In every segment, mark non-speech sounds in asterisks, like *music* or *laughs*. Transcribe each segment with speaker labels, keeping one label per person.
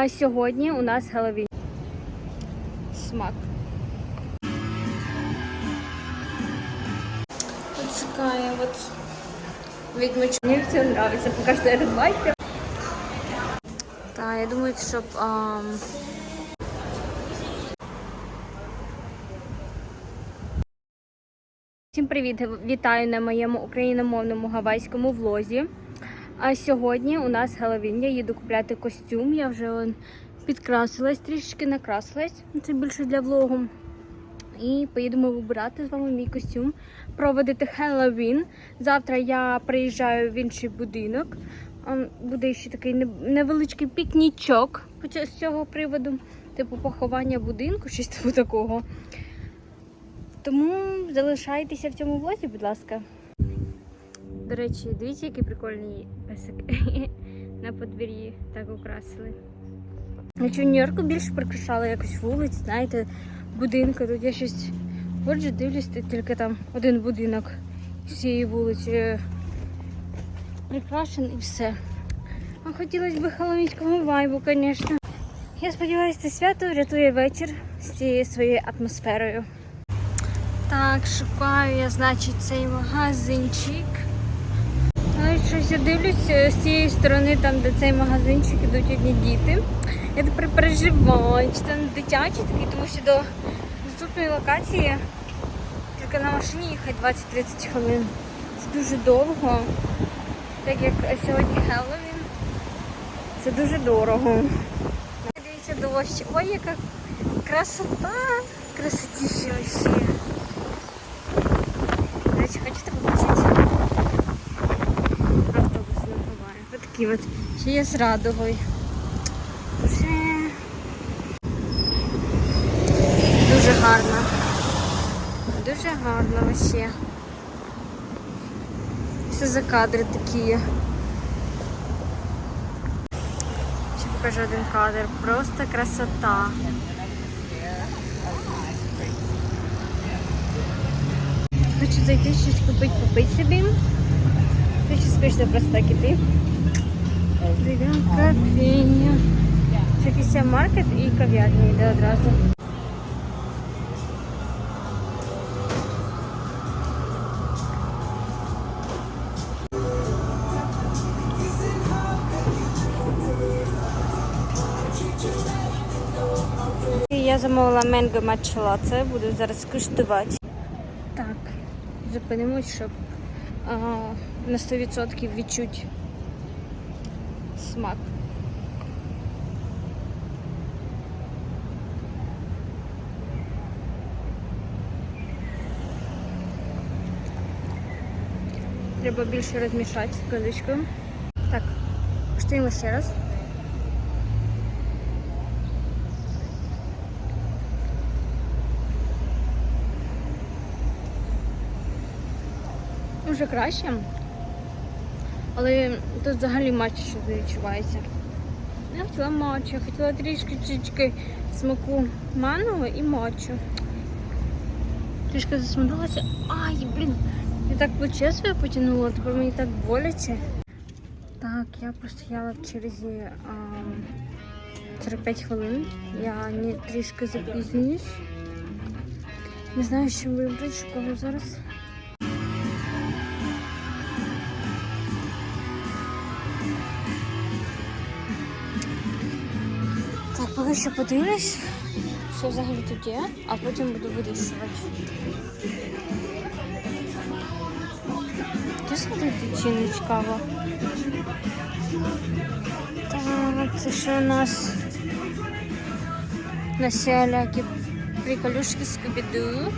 Speaker 1: А сьогодні у нас Хеллоуін. Смак. Чекаю, вот відмічу. Мені все нравится, пока что этот байкер. Так, я думаю, щоб... ам, Всім привіт! Вітаю на моєму україномовному гавайському влозі. А сьогодні у нас Хеллоуін. Я їду купляти костюм. Я вже он, підкрасилась, трішечки накрасилась. Це більше для влогу. І поїдемо вибирати з вами мій костюм, проводити Хеллоуін. Завтра я приїжджаю в інший будинок. Буде ще такий невеличкий пікнічок з цього приводу, типу поховання будинку, *laughs* щось типу такого. Тому залишайтеся в цьому влозі, будь ласка. До речі, дивіться, які прикольні песики *laughs* на подвір'ї так украсили. Якщо в Нью-Йорку більше прикрашали якось вулиць, знаєте, будинки. Тут я щось ходжу, дивлюсь, тут тільки там один будинок цієї вулиці прикрашений і все. А хотілося б хеллоуінського вайбу, звісно. Я сподіваюся, це свято врятує вечір з цією своєю атмосферою. Так, шукаю я, значить, цей магазинчик. Ну, щось я дивлюсь е, з цієї сторони, там, де цей магазинчик, ідуть одні діти. Я тепер переживаю, чи там дитячий такий, тому що до наступної локації тільки на машині їхати 20-30 хвилин. Це дуже довго. Так як сьогодні Хеллоуін, це дуже дорого. Дивіться дощ. Ой, яка красота! Красотіще вообще. До речі, хочете побачити? Автобус на трамваї. Ось такі от. Ще є з радугою. Дуже, дуже гарно. Дуже гарно вообще. Що за кадри такі? Ще покажу один кадр. Просто красота. Хочу зайти щось купити, попити собі. Хочу скоріше просто так іти. В кофейню. Це маркет і кав'ярня йде одразу. Я замовила менго матча це буду зараз куштувати. Так, зупинимось, щоб а, на 100% відчути смак. Треба більше розмішати количкою. Так, куштуємо ще раз. Вже краще. Але тут взагалі матч щось не відчувається. Я хотіла матчу, я хотіла трішки трішки смаку манго і матчу. Трішки засмутилася. Ай, блін, я так плече своє потягнула, тепер мені так боляче. Так, я простояла в черзі а, 45 хвилин. Я не трішки запізнююсь. Не знаю, що вибрати, шукаю зараз. Поки що подивлюсь, що взагалі тут є, а потім буду вирішувати. Ти сходити чи не цікаво? Так, це що у нас? На приколюшки скобіду.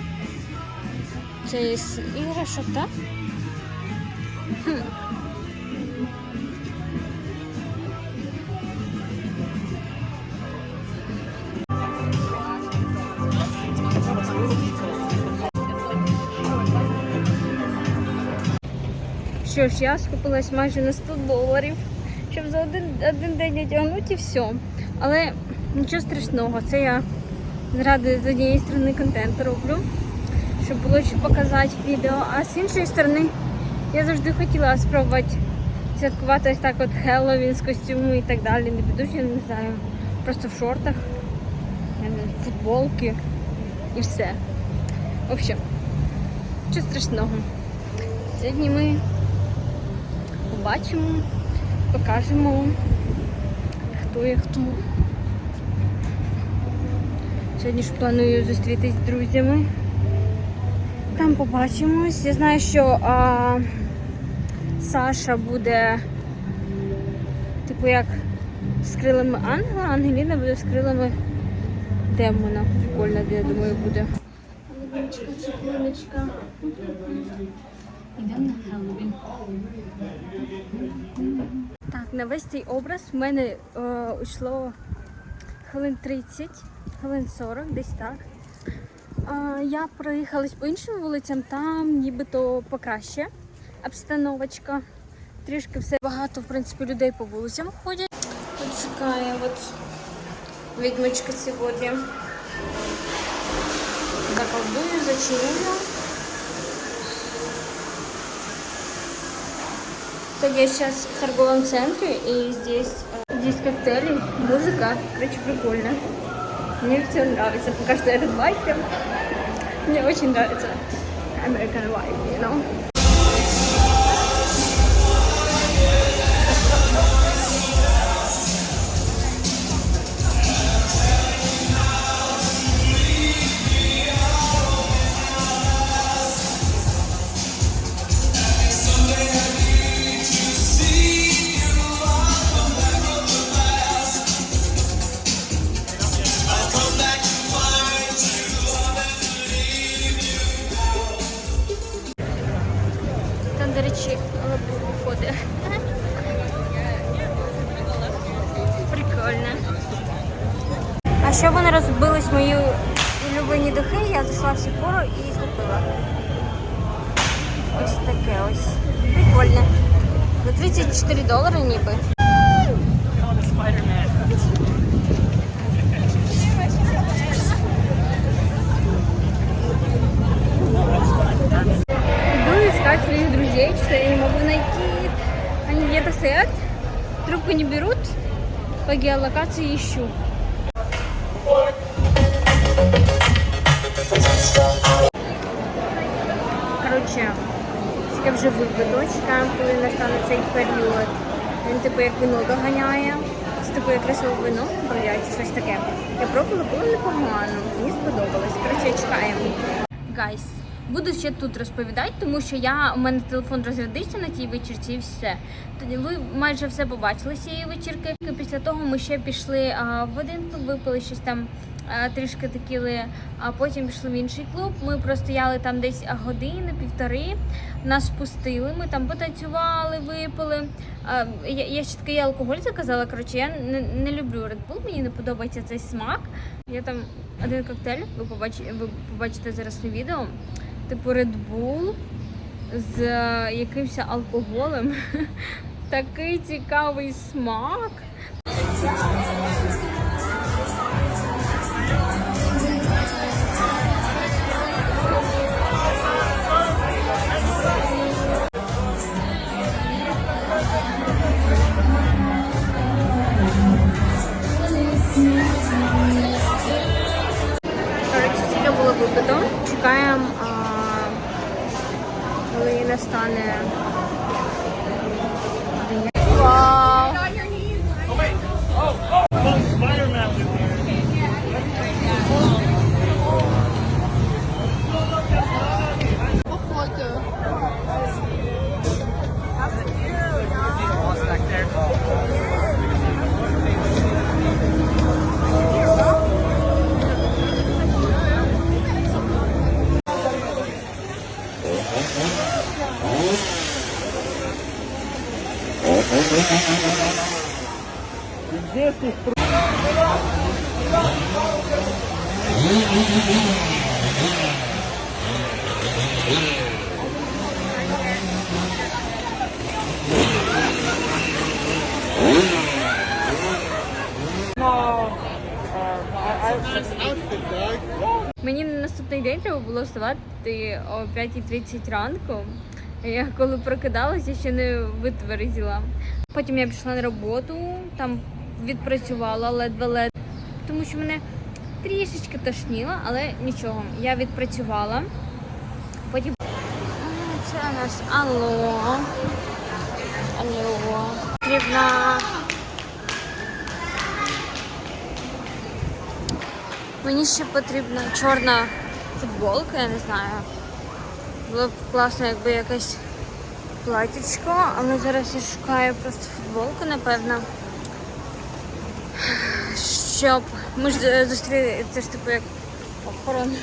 Speaker 1: Це є іграшок, так? Що ж, я скупилась майже на 100 доларів, щоб за один, один день одягнути і все. Але нічого страшного, це я зради з однієї сторони контент роблю, щоб було що показати відео. А з іншої сторони, я завжди хотіла спробувати святкувати ось так от Хеллоуін з костюму і так далі. Не піду, я не знаю. просто в шортах, в футболці і все. В общем, що страшного. Сьогодні ми побачимо, покажемо, хто є хто. Сьогодні ж планую зустрітись з друзями. Там побачимось. Я знаю, що а, Саша буде, типу, як з крилами ангела, а Ангеліна буде з крилами демона. Прикольно, я думаю, буде. Луночка, цикуночка. Йдемо на Хеллоуін. Так, на весь цей образ в мене е, йшло хвилин 30, хвилин 40, десь так. А, я проїхалась по іншим вулицям, там нібито покраще обстановочка. Трішки все багато, в принципі, людей по вулицям ходять. Чекає от відмичка сьогодні. Заколдую, зачиню. Так, я сейчас в торговом центре, и здесь, э, здесь коктейли, музыка, короче, прикольно. Мне все нравится, пока что этот вайб прям, мне очень нравится American vibe, you know. духи, я зайшла в Сіфору і купила. Ось таке ось. Прикольне. За 34 долари ніби. Иду искать своих друзей, что я не могу найти. Они где-то стоят, трубку не берут, по геолокации ищу. Коротше, таке вже випито, чекаємо, коли настане цей період. Він типу як вино доганяє. Це типу як красиве вино, блядь, щось таке. Я пробувала, було непогано, мені сподобалось. Коротше, чекаємо. Гайс, буду ще тут розповідати, тому що я у мене телефон розрядився на тій вечірці і все. Тоді ви майже все побачили з цієї вечірки. Після того ми ще пішли а, в один клуб, випили щось там трішки текіли, а потім пішли в інший клуб. Ми простояли там десь години, півтори. Нас спустили, ми там потанцювали, випили. Я, я ще такий алкоголь заказала. Коротше, я не, не люблю Red Bull, мені не подобається цей смак. Я там один коктейль, ви побачите, ви побачите зараз на відео. Типу Red Bull з е, якимось алкоголем. *laughs* Такий цікавий смак. Було. Чекаємо, коли настане. Вау! Мені на наступний день треба було вставати о 5.30 ранку. Я коли прокидалася, ще не витверзіла. Потім я пішла на роботу, там відпрацювала ледве-ледве. тому що мене трішечки тошніло, але нічого, я відпрацювала. Потім. Це у нас алло. Алло. Потрібна. Мені ще потрібна чорна футболка, я не знаю. Було б класно, якби якесь платічко, але зараз я шукаю просто футболку, напевно. Щоб ми ж е, зустріли, це ж типу як охорона.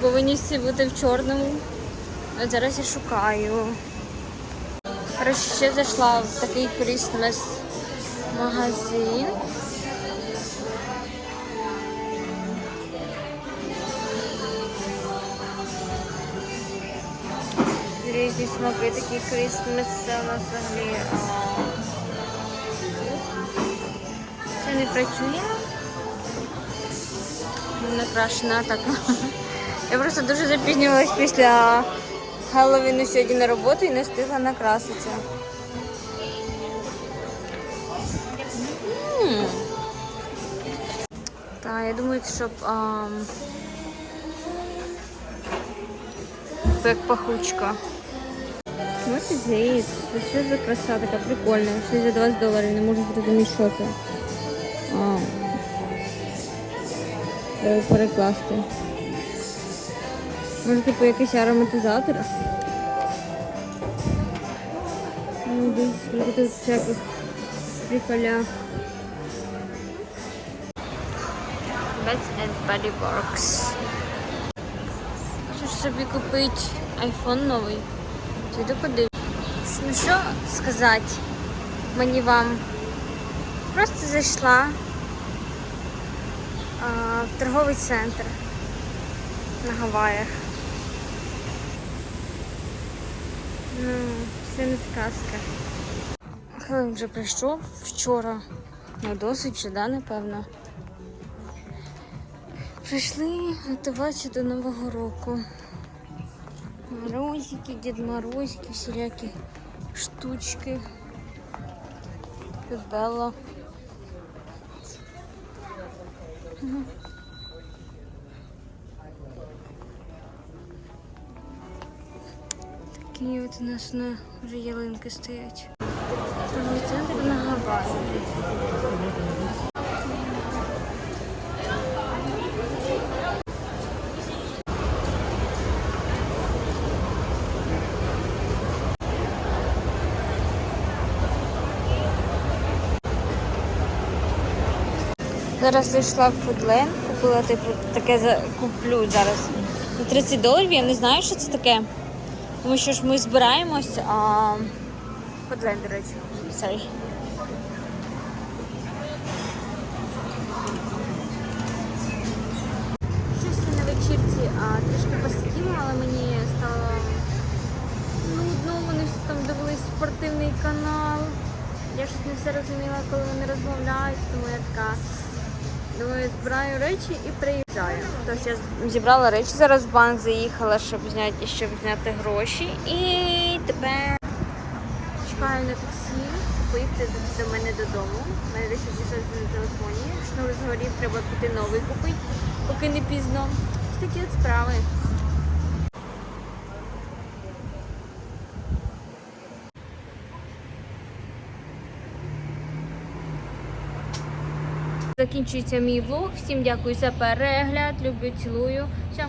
Speaker 1: Повинні всі бути в чорному. А зараз я шукаю. Коротше, ще зайшла в такий Christmas магазин. Різні смаки, такі Christmas, це взагалі. Це не працює. Накрашена так. Я просто дуже запізнювалась після Хеллоуіну сьогодні на роботу і не встигла накраситися. Так, я думаю, щоб ам, як пахучка. Is що за краса така прикольна? Щось за 20 доларів, не можу зрозуміти, що це. А. Треба перекласти. Може, типу якийсь ароматизатор? Ну, десь тут всяких приколя. Beds and Body Works. Хочу собі купити айфон новий. Піду подивлюсь. Ну що сказати мені вам? Просто зайшла а, в торговий центр на Гаваях. Ну, це не сказка. Хеллоуін вже прийшов вчора. Ну, досить вже, да, напевно. Прийшли готуватися до Нового року. Морозики, Дід Морозики, всілякі штучки. Белла. Такі от у нас на вже ялинки стоять. Центр на Гаваї. Зараз зайшла в Фудлен, купила типу таке за куплю зараз. За 30 доларів я не знаю, що це таке. Тому що ж ми збираємось, а Фудлен, до речі. Sorry. Щось я на вечірці а, трішки посиділа, але мені стало нудно. Вони всі там дивились спортивний канал. Я щось не все розуміла, коли вони розмовляють, тому я така. Думаю, збираю речі і приїжджаю. Тож я зібрала речі, зараз в банк заїхала, щоб зняти, щоб зняти гроші. І тепер чекаю на таксі, щоб поїхати до, до мене додому. У мене 10 на телефоні. Шнур згорів, треба піти новий купити, поки не пізно. Ось такі от справи. Закінчується мій влог. Всім дякую за перегляд. Люблю, цілую. Все.